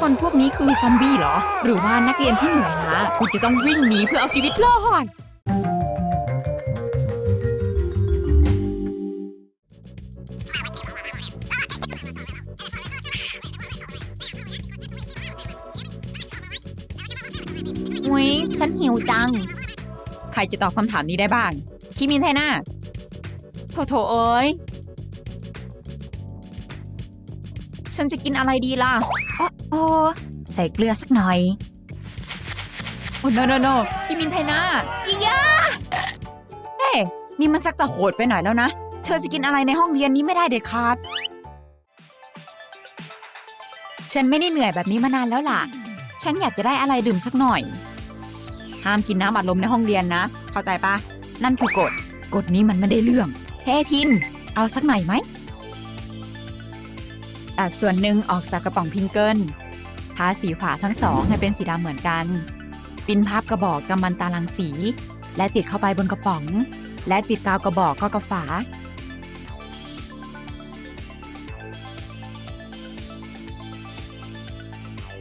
คนพวกนี้คือซอมบี้เหรอ หรือว่านักเรียนที่เหนื่อยล้าคุณจะต้องวิ่งหนีเพื่อเอาชีวิตรอดอุ๊ยฉันหิวจัง ใครจะตอบคำถามนี้ได้บ้าง คิมินไทน่าโถโถเอ้ย ฉันจะกินอะไรดีล่ะโอ้โอใส่เกลือสักหน่อย โอ้ no no no คิมินไทน่าอียาเฮ้ยนี่มันชักจะโหดไปหน่อยแล้วนะ เธอจะกินอะไรในห้องเรียนนี้ไม่ได้เด็ดขาด ฉันไม่ได้เหนื่อยแบบนี้มานานแล้วล่ะ ฉันอยากจะได้อะไรดื่มสักหน่อย ห้ามกินน้ำอัดลมในห้องเรียนนะ เข้าใจปะ นั่นคือกฎ กฎนี้มันไม่ได้เรื่อง เฮ้ทิน เอาสักหน่อยไหม ตัดส่วนหนึ่งออกจากกระป๋องพิงเกิลทาสีฝาทั้งสองให้เป็นสีดำเหมือนกัน ปิ้นภาพกระบอกกำมันตาลังสี และติดเข้าไปบนกระป๋อง และติดกาวกระบอกก็กระฝา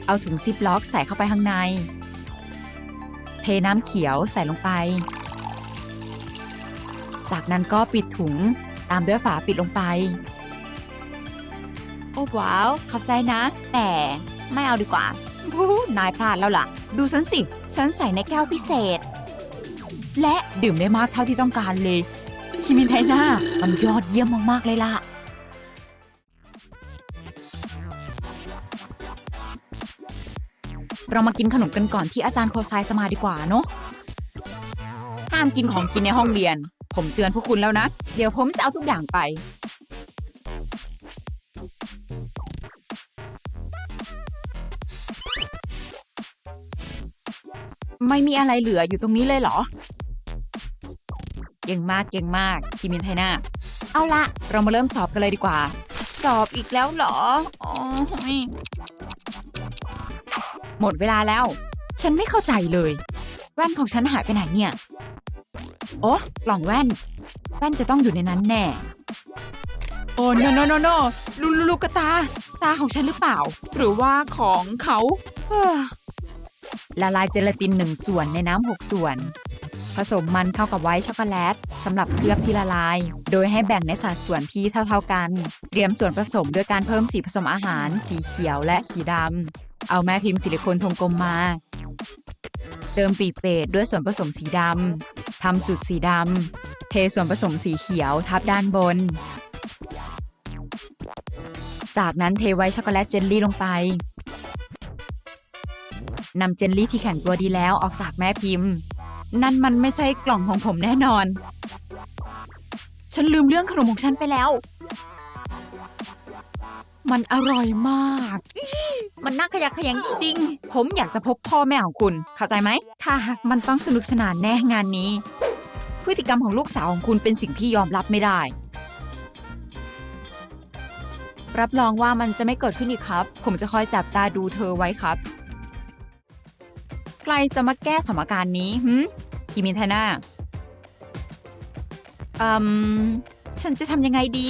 เอาถุงซิปล็อกใส่เข้าไปข้างใน เทน้ำเขียวใส่ลงไป จากนั้นก็ปิดถุงตามด้วยฝาปิดลงไป โอ้ว้าวขอบใจนะ แต่ไม่เอาดีกว่าพูนายพลาดแล้วล่ะ ดูฉันสิ ฉันใส่ในแก้วพิเศษ และดื่มได้มากเท่าที่ต้องการเลย คิมินไทน่ามันยอดเยี่ยมมากๆเลยล่ะเรามากินขนมกันก่อนที่อาจารย์โคไซจะมาดีกว่าเนอะห้ามกินของกินในห้องเรียน ผมเตือนพวกคุณแล้วนะ เดี๋ยวผมจะเอาทุกอย่างไป ไม่มีอะไรเหลืออยู่ตรงนี้เลยเหรอ เก่งมากเก่งมากคิมินไทนาเอาละเรามาเริ่มสอบกันเลยดีกว่า สอบอีกแล้วเหรอโอ้ยหมดเวลาแล้ว ฉันไม่เข้าใจเลยแว่นของฉันหายไปไหนเนี่ย โอ้กล่องแว่น แว่นจะต้องอยู่ในนั้นแน่ โอ้ no no no no ลูลูลูกตา ตาของฉันหรือเปล่า หรือว่าของเขาเออ ละลายเจลาตินหนึ่งส่วนในน้ำหกส่วน ผสมมันเข้ากับไวท์ช็อกโกแลตสำหรับเคลือบที่ละลาย โดยให้แบ่งในสัดส่วนที่เท่าๆกัน เตรียมส่วนผสมด้วยการเพิ่มสีผสมอาหาร สีเขียวและสีดำเอาแม่พิมพ์ซิลิโคนทงกลมมาเติมปีเปตด้วยส่วนผสมสีดำ ทำจุดสีดำ เทส่วนผสมสีเขียวทับด้านบน จากนั้นเทไว้ช็อกโกแลตเจลลี่ลงไป นำเจลลี่ที่แข็งตัวดีแล้วออกจากแม่พิมพ์ นั่นมันไม่ใช่กล่องของผมแน่นอน ฉันลืมเรื่องขนมของฉันไปแล้ว มันอร่อยมาก มันน่าขยักขยงจริงๆผมอยากจะพบพ่อแม่ของคุณ เข้าใจไหม ค่ะ มันต้องสนุกสนานแน่งานนี้ พฤติกรรมของลูกสาวของคุณเป็นสิ่งที่ยอมรับไม่ได้รับรองว่ามันจะไม่เกิดขึ้นอีกครับ ผมจะคอยจับตาดูเธอไว้ครับ ใครจะมาแก้สมการนี้หืมคิมินทน่าอืม ฉันจะทำยังไงดี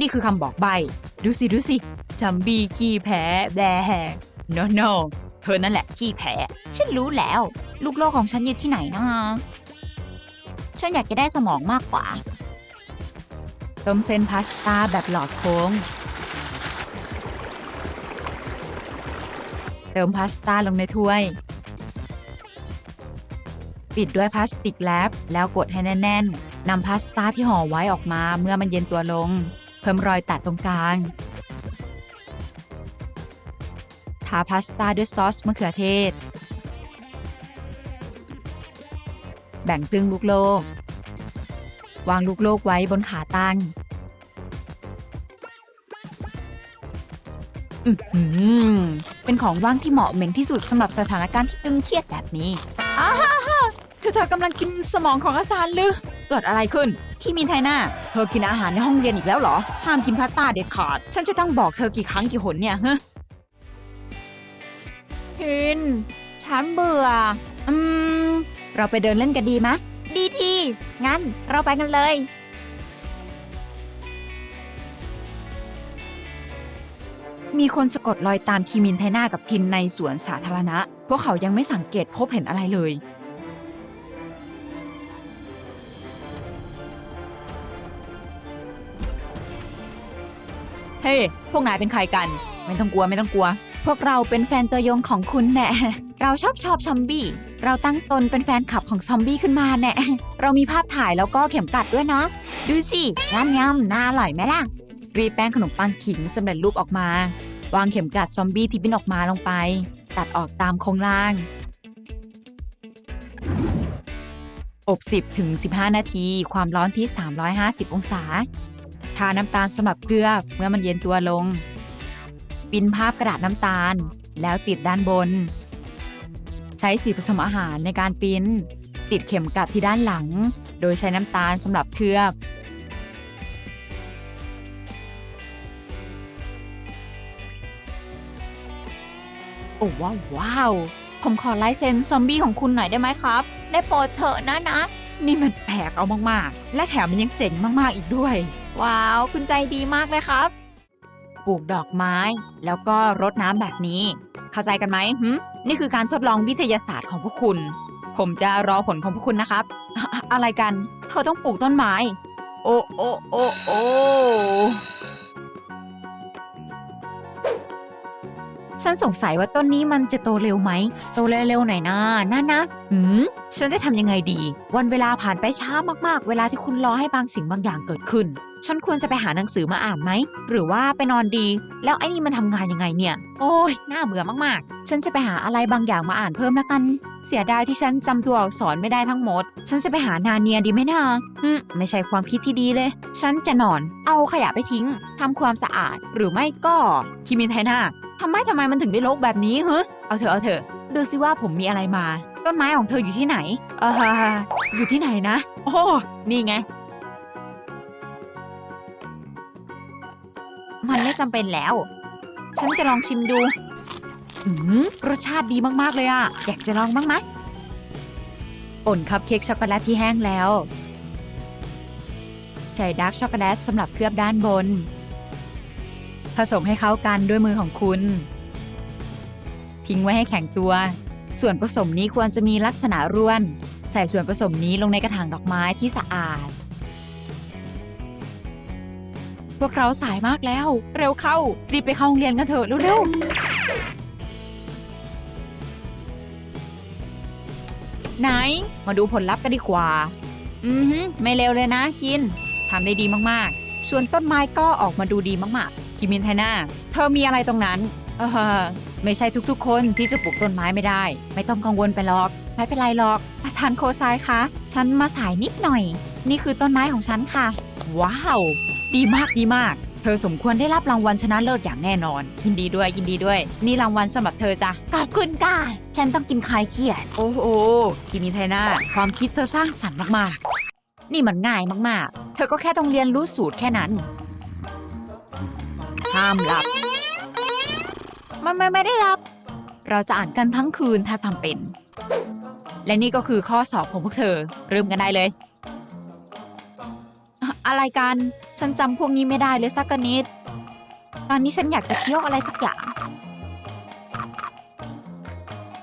นี่คือคำบอกใบ ดูสิ ดูสิจัมบี้ขี้แพ้แบโนโนเธอนั่นแหละขี้แพ้ ฉันรู้แล้ว ลูกโลกของฉันอยู่ที่ไหนนะฉันอยากจะได้สมองมากกว่า ต้มเส้นพาสต้าแบบหลอดโค้ง เติมพาสต้าลงในถ้วย ปิดด้วยพลาสติกแรปแล้วกดให้แน่นๆนำพาสต้าที่ห่อไว้ออกมาเมื่อมันเย็นตัวลง เพิ่มรอยตัดตรงกลางทาพาสต้าด้วยซอสมะเขือเทศ แบ่งครึ่งลูกโลก วางลูกโลกไว้บนขาตั้งเป็นของว่างที่เหมาะเหม็งที่สุดสำหรับสถานการณ์ที่ตึงเครียดแบบนี้ คือเธอกำลังกินสมองของอาจารย์หรือ เกิดอะไรขึ้น ที่มินไทน่าเธอกินอาหารในห้องเรียนอีกแล้วเหรอ ห้ามกินพาสต้าเด็ดขาด ฉันจะต้องบอกเธอกี่ครั้งกี่หนเนี่ยฮะทิน ฉันเบื่อ อืม เราไปเดินเล่นกันดีไหมะ ดีทีงั้นเราไปกันเลย มีคนสะกดรอยตามคิมินไทน่ากับทินในสวนสาธารณะ พวกเขายังไม่สังเกตพบเห็นอะไรเลย เฮ้พวกนายเป็นใครกัน ไม่ต้องกลัวไม่ต้องกลัว พวกเราเป็นแฟนตัวยงของคุณแน่เราชอบชอบซอมบี้ เราตั้งตนเป็นแฟนคลับของซอมบี้ขึ้นมาแน่เรามีภาพถ่ายแล้วก็เข็มกัดด้วยนะ ดูสิงามงามน่าอร่อยไหมล่ะ รีแป้งขนมปังขิงสำเร็จรูปออกมา วางเข็มกัดซอมบี้ที่บินออกมาลงไป ตัดออกตามโครงล่าง อบ 10ถึง15 นาที ความร้อนที่ 350 องศาาน้ำตาลสำหรับเกลือเมื่อมันเย็นตัวลง ปิ้นภาพกระดาษน้ำตาล แล้วติดด้านบน ใช้สีผสมอาหารในการปิ้น ติดเข็มกัดที่ด้านหลัง โดยใช้น้ำตาลสำหรับเคลือบโอ้ว้าวว้าว ผมขอลายเซ็นซอมบี้ของคุณหน่อยได้ไหมครับ ได้โปรดเถอะนะนะ นี่มันแปลกเอามากๆ และแถมมันยังเจ๋งมากๆอีกด้วย ว้าว คุณใจดีมากเลยครับ ปลูกดอกไม้ แล้วก็รดน้ำแบบนี้ เข้าใจกันไหมหนี่คือการทดลองวิทยาศาสตร์ของพวกคุณ ผมจะรอผลของพวกคุณนะครับอะอะอะไรกัน เธอต้องปลูกต้นไม้ โอ้โอ้โอ้โอ้ ฉันสงสัยว่าต้นนี้มันจะโตเร็วไหม โตเร็วๆหน่อยนะนั่นนะหืมฉันจะทำยังไงดี วันเวลาผ่านไปช้ามากๆ เวลาที่คุณรอให้บางสิ่งบางอย่างเกิดขึ้น ฉันควรจะไปหาหนังสือมาอ่านไหม หรือว่าไปนอนดี แล้วไอ้นี่มันทำงานยังไงเนี่ย โอ้ยน่าเบื่อมากๆ ฉันจะไปหาอะไรบางอย่างมาอ่านเพิ่มละกัน เสียดายที่ฉันจำตัวอักษรไม่ได้ทั้งหมด ฉันจะไปหานาเนียดีไหมนะอืมไม่ใช่ความคิดที่ดีเลย ฉันจะนอน เอาขยะไปทิ้งทำความสะอาด หรือไม่ก็คิมินไทนา ทำไมทำไมมันถึงได้รกแบบนี้ฮะเอาเถอะเอาเถอะดูสิว่าผมมีอะไรมา ต้นไม้ของเธออยู่ที่ไหนเอออยู่ที่ไหนนะโอ้นี่ไง มันไม่จำเป็นแล้ว ฉันจะลองชิมดูอืมรสชาติดีมากๆเลยอะอยากจะลองบ้างไหมป่นคัพเค้กช็อกโกแลตที่แห้งแล้วใส่ดาร์กช็อกโกแลตสำหรับเคลือบด้านบน ผสมให้เข้ากันด้วยมือของคุณ ทิ้งไว้ให้แข็งตัว ส่วนผสมนี้ควรจะมีลักษณะร่วน ใส่ส่วนผสมนี้ลงในกระถางดอกไม้ที่สะอาด พวกเราสายมากแล้ว เร็วเข้า รีบไปเข้าโรงเรียนกันเถอะเร็วๆไหน มาดูผลลัพธ์กันดีกว่า อือฮึไม่เร็วเลยนะคินทำได้ดีมากๆ ส่วนต้นไม้ก็ออกมาดูดีมากๆ คิมินไทน่าเธอมีอะไรตรงนั้นเออไม่ใช่ทุกๆ คนที่จะปลูกต้นไม้ไม่ได้ ไม่ต้องกังวลไปหรอก ไม่เป็นไรหรอก อาจารย์โคซายคะ ฉันมาสายนิดหน่อย นี่คือต้นไม้ของฉันค่ะ ว้าว ดีมากดีมาก เธอสมควรได้รับรางวัลชนะเลิศอย่างแน่นอน ยินดีด้วยยินดีด้วย นี่รางวัลสำหรับเธอจ้ะขอบคุณก้าฉันต้องกินคลายเครียด โอ้โหคิมิไทน่าความคิดเธอสร้างสรรค์มากๆ นี่มันง่ายมากๆ เธอก็แค่ต้องเรียนรู้สูตรแค่นั้น ห้ามหลับ มันไม่ไม่ได้รับ เราจะอ่านกันทั้งคืนถ้าจำเป็น และนี่ก็คือข้อสอบของพวกเธอ เริ่มกันได้เลย อะไรกัน ฉันจำพวกนี้ไม่ได้เลยสักกนิด ตอนนี้ฉันอยากจะเคี้ยวอะไรสักอย่าง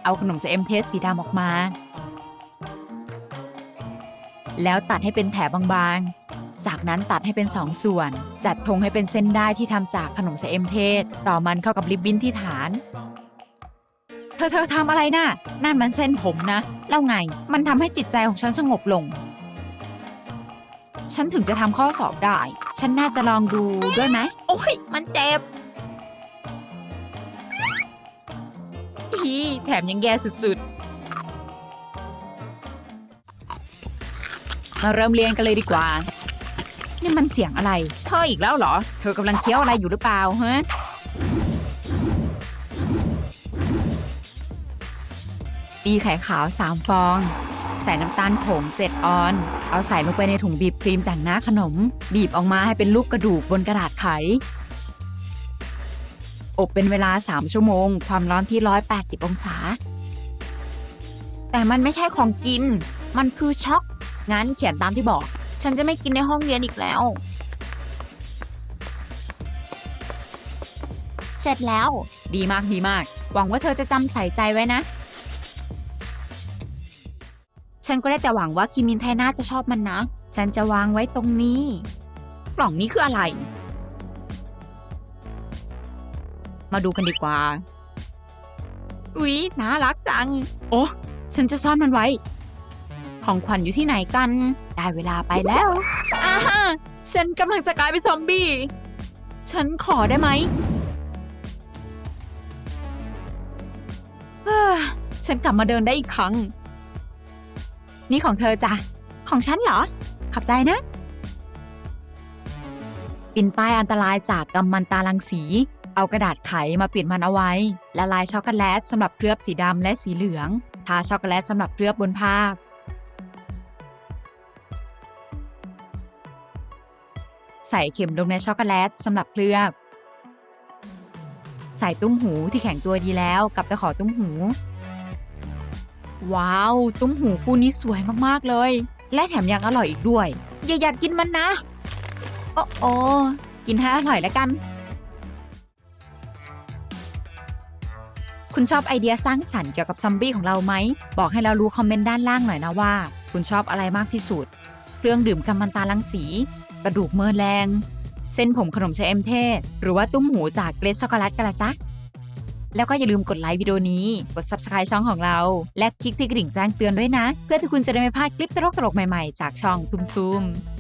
เอาขนมเซมเทสสีดำออกมา แล้วตัดให้เป็นแถบบางๆ จากนั้นตัดให้เป็นสองส่วน จัดธงให้เป็นเส้นได้ที่ทำจากขนมเซเอ็มเทสต่อมันเข้ากับริบบิ้นที่ฐาน เธอเธอทำอะไรนะ่ะนั่นมันเส้นผมนะแล้วไง มันทำให้จิตใจของฉันสงบลง ฉันถึงจะทำข้อสอบได้ ฉันน่าจะลองดูด้วยไหมโอ้ยมันเจ็บอีแถมยังแย่สุดๆ มาเริ่มเรียนกันเลยดีกว่า นี่มันเสียงอะไร เธออีกแล้วเหรอ เธอกำลังเคี้ยวอะไรอยู่หรือเปล่าฮะตีไข่ขาว3ฟอง ใส่น้ำตาลผงเสร็จออน เอาใส่ลงไปในถุงบีบครีมแต่งหน้าขนม บีบออกมาให้เป็นลูกกระดูกบนกระดาษไข อบเป็นเวลา 3 ชั่วโมง ความร้อนที่ 180 องศา แต่มันไม่ใช่ของกิน มันคือช็อก งั้นเขียนตามที่บอก ฉันจะไม่กินในห้องเรียนอีกแล้วฉเสร็จแล้ว ดีมากดีมาก หวังว่าเธอจะจำใส่ใจไว้นะ ฉันก็ได้แต่หวังว่าคิมินไทน่าจะชอบมันนะ ฉันจะวางไว้ตรงนี้ กล่องนี้คืออะไร มาดูกันดีกว่า อุ๊ยน่ารักจัง โอ้ ฉันจะซ่อนมันไว้ ของขวัญอยู่ที่ไหนกัน ได้เวลาไปแล้วอาฮะฉันกำลังจะกลายเป็นซอมบี้ ฉันขอได้ไหมเฮ้อฉันกลับมาเดินได้อีกครั้ง นี่ของเธอจ้ะ ของฉันเหรอขับใจนะ ปินป้ายอันตรายจากกำมันตาลังสี เอากระดาษไขมาปิดมันเอาไว้ ละลายช็อกโกแลตสำหรับเคลือบสีดำและสีเหลือง ทาช็อกโกแลตสำหรับเคลือบบนภาพ ใส่เข็มลงในช็อกโกแลตสำหรับเคลือบ ใส่ตุ้มหูที่แข็งตัวดีแล้วกับตะขอตุ้มหู ว้าว ตุ้มหูคู่นี้สวยมากๆเลย และแถมยังอร่อยอีกด้วย อย่าอยากกินมันนะ โอ้โอกินให้อร่อยแล้วกัน คุณชอบไอเดียสร้างสรรค์เกี่ยวกับซอมบี้ของเราไหม บอกให้เรารู้คอมเมนต์ด้านล่างหน่อยนะว่า คุณชอบอะไรมากที่สุด เครื่องดื่มกัมมันตาลังสี กระดูกเมอร์แรง เส้นผมขนมชเอมเทศ หรือว่าตุ้มหูจากเกรซช็อกโกแลตกันละจ๊ะแล้วก็อย่าลืมกดไลค์วิดีโอนี้ กด subscribe ช่องของเรา และคลิกที่กระดิ่งแจ้งเตือนด้วยนะ เพื่อที่คุณจะได้ไม่พลาดคลิปตลกๆ ใหม่ๆ จากช่องทุมๆ